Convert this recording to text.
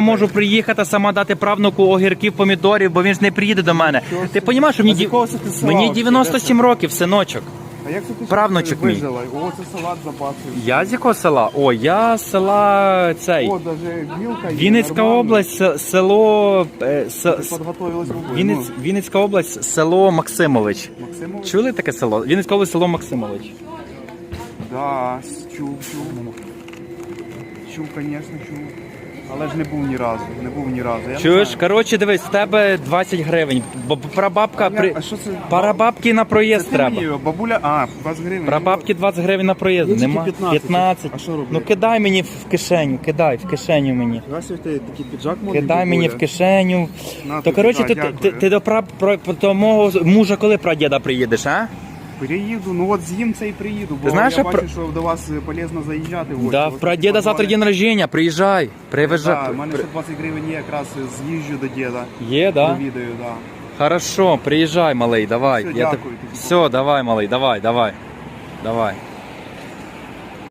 Можу приїхати сама дати правнуку огірків, помідорів, бо він ж не приїде до мене. Ти розумієш, що мені, села мені 97 років, синочок. А як це ти Правнучок мій. О, це салат запасив. Я з якого села? О, я з села цей. О, даже гілка є, Вінницька нормально. область, село. е, Ти підготовилась в Вінниць, Вінницька область, село Максимович. Ну, Максимович? Чули таке село? Вінницька область, село Максимович. Да, чув, чув. Чув, звісно, чув. Але ж не був ні разу, не був ні разу. Я не Чуєш, знаю. коротше, дивись, в тебе 20 гривень. Бо прабабка при. А що це? Парабабки на Це проїзд ти треба. мені, бабуля, а, 20 гривень. Прабабки 20 гривень на проїзд. Тільки Нема 15. 15. А що робити? Ну кидай мені в кишеню, кидай в кишеню мені. Вася, ти такий піджак модний. Кидай мені в бабуля. кишеню. На, То тобі, коротше, да, ти, ти, дякую. ти до пра, про, про до мого мужа коли прадіда приїдеш, а? Приїду, ну от з'їм це і приїду, бо знаєш, я бачу, про- що до вас е, полезно заїжджати. в гості. Да, Ось про прадіда такі завтра день рождения, приїжджай. Да, у мене ще 20 гривень є, якраз з'їжджу до діда. Є, да? Провідаю, да. Хорошо, приїжджай, малий, давай. Все, Я дякую тобі. Все, давай, малий, давай, давай. Давай.